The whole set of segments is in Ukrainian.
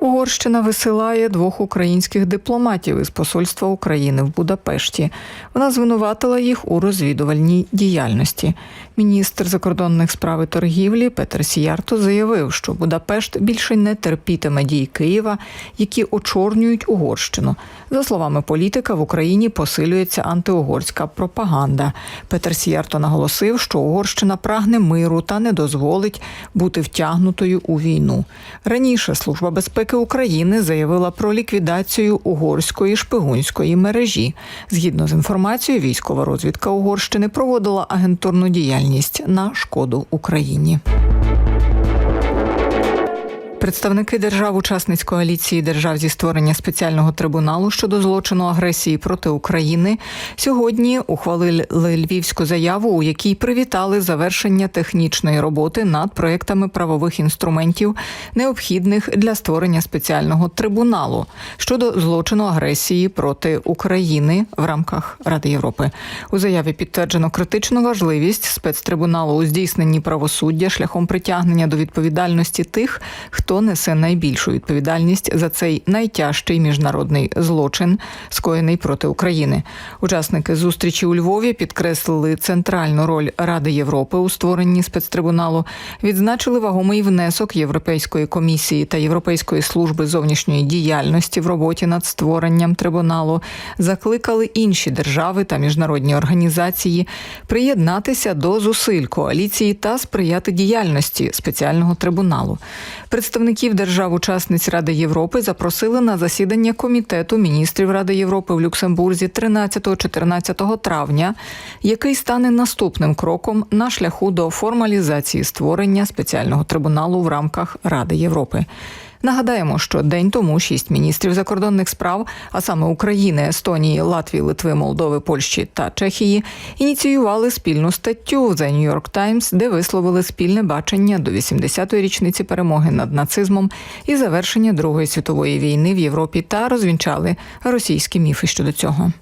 Угорщина висилає двох українських дипломатів із посольства України в Будапешті. Вона звинуватила їх у розвідувальній діяльності. Міністр закордонних справ і торгівлі Петер Сіярто заявив, що Будапешт більше не терпітиме дій Києва, які очорнюють Угорщину. За словами політика, в Україні посилюється антиугорська пропаганда. Петер Сіярто наголосив, що Угорщина прагне миру та не дозволить бути втягнутою у війну. Раніше служба безпеки України заявила про ліквідацію угорської шпигунської мережі. Згідно з інформацією, військова розвідка Угорщини проводила агентурну діяльність на шкоду Україні. Представники держав-учасниць коаліції держав зі створення спеціального трибуналу щодо злочину агресії проти України сьогодні ухвалили львівську заяву, у якій привітали завершення технічної роботи над проектами правових інструментів, необхідних для створення спеціального трибуналу щодо злочину агресії проти України в рамках Ради Європи. У заяві підтверджено критичну важливість спецтрибуналу у здійсненні правосуддя шляхом притягнення до відповідальності тих, хто несе найбільшу відповідальність за цей найтяжчий міжнародний злочин, скоєний проти України. Учасники зустрічі у Львові підкреслили центральну роль Ради Європи у створенні спецтрибуналу, відзначили вагомий внесок Європейської комісії та Європейської служби зовнішньої діяльності в роботі над створенням трибуналу, закликали інші держави та міжнародні організації приєднатися до зусиль коаліції та сприяти діяльності спеціального трибуналу. Представників держав-учасниць Ради Європи запросили на засідання комітету міністрів Ради Європи в Люксембурзі 13-14 травня, який стане наступним кроком на шляху до формалізації створення спеціального трибуналу в рамках Ради Європи. Нагадаємо, що день тому шість міністрів закордонних справ, а саме України, Естонії, Латвії, Литви, Молдови, Польщі та Чехії, ініціювали спільну статтю The New York Times, де висловили спільне бачення до 80-ї річниці перемоги над нацизмом і завершення Другої світової війни в Європі та розвінчали російські міфи щодо цього.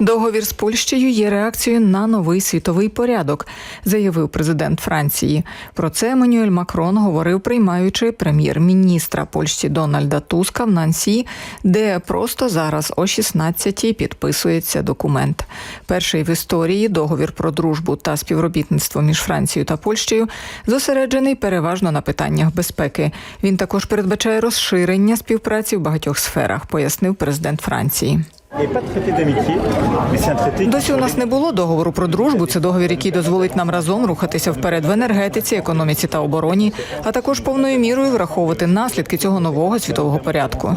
Договір з Польщею є реакцією на новий світовий порядок, заявив президент Франції. Про це Еммануель Макрон говорив, приймаючи прем'єр-міністра Польщі Дональда Туска в Нансі, де просто зараз о 16-й підписується документ. Перший в історії договір про дружбу та співробітництво між Францією та Польщею зосереджений переважно на питаннях безпеки. Він також передбачає розширення співпраці в багатьох сферах, пояснив президент Франції. Досі у нас не було договору про дружбу. Це договір, який дозволить нам разом рухатися вперед в енергетиці, економіці та обороні, а також повною мірою враховувати наслідки цього нового світового порядку.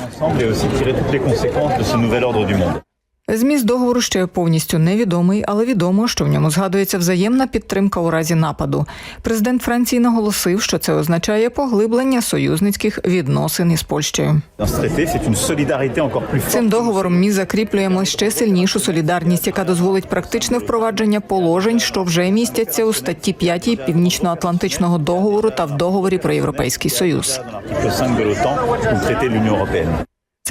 Зміст договору ще повністю невідомий, але відомо, що в ньому згадується взаємна підтримка у разі нападу. Президент Франції наголосив, що це означає поглиблення союзницьких відносин із Польщею. Цим договором ми закріплюємо ще сильнішу солідарність, яка дозволить практичне впровадження положень, що вже містяться у статті 5 Північно-Атлантичного договору та в договорі про європейський союз.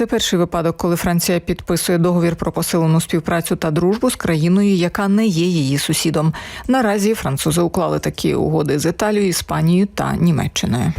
Це перший випадок, коли Франція підписує договір про посилену співпрацю та дружбу з країною, яка не є її сусідом. Наразі французи уклали такі угоди з Італією, Іспанією та Німеччиною.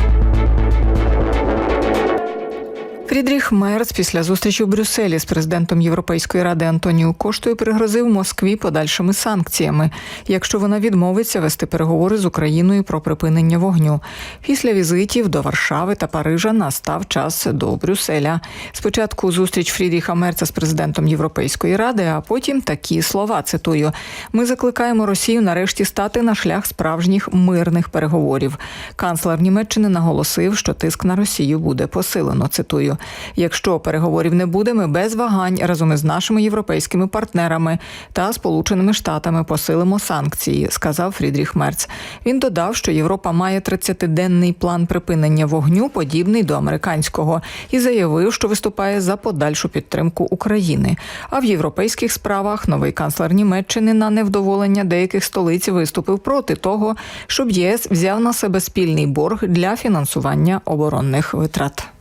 Фрідріх Мерц після зустрічі в Брюсселі з президентом Європейської ради Антоніо Коштою пригрозив Москві подальшими санкціями, якщо вона відмовиться вести переговори з Україною про припинення вогню. Після візитів до Варшави та Парижа настав час до Брюсселя. Спочатку зустріч Фрідріха Мерца з президентом Європейської ради, а потім такі слова. Цитую: ми закликаємо Росію нарешті стати на шлях справжніх мирних переговорів. Канцлер Німеччини наголосив, що тиск на Росію буде посилено. Цитую. Якщо переговорів не буде, ми без вагань разом із нашими європейськими партнерами та Сполученими Штатами посилимо санкції, сказав Фрідріх Мерц. Він додав, що Європа має 30-денний план припинення вогню, подібний до американського, і заявив, що виступає за подальшу підтримку України. А в європейських справах новий канцлер Німеччини на невдоволення деяких столиць виступив проти того, щоб ЄС взяв на себе спільний борг для фінансування оборонних витрат.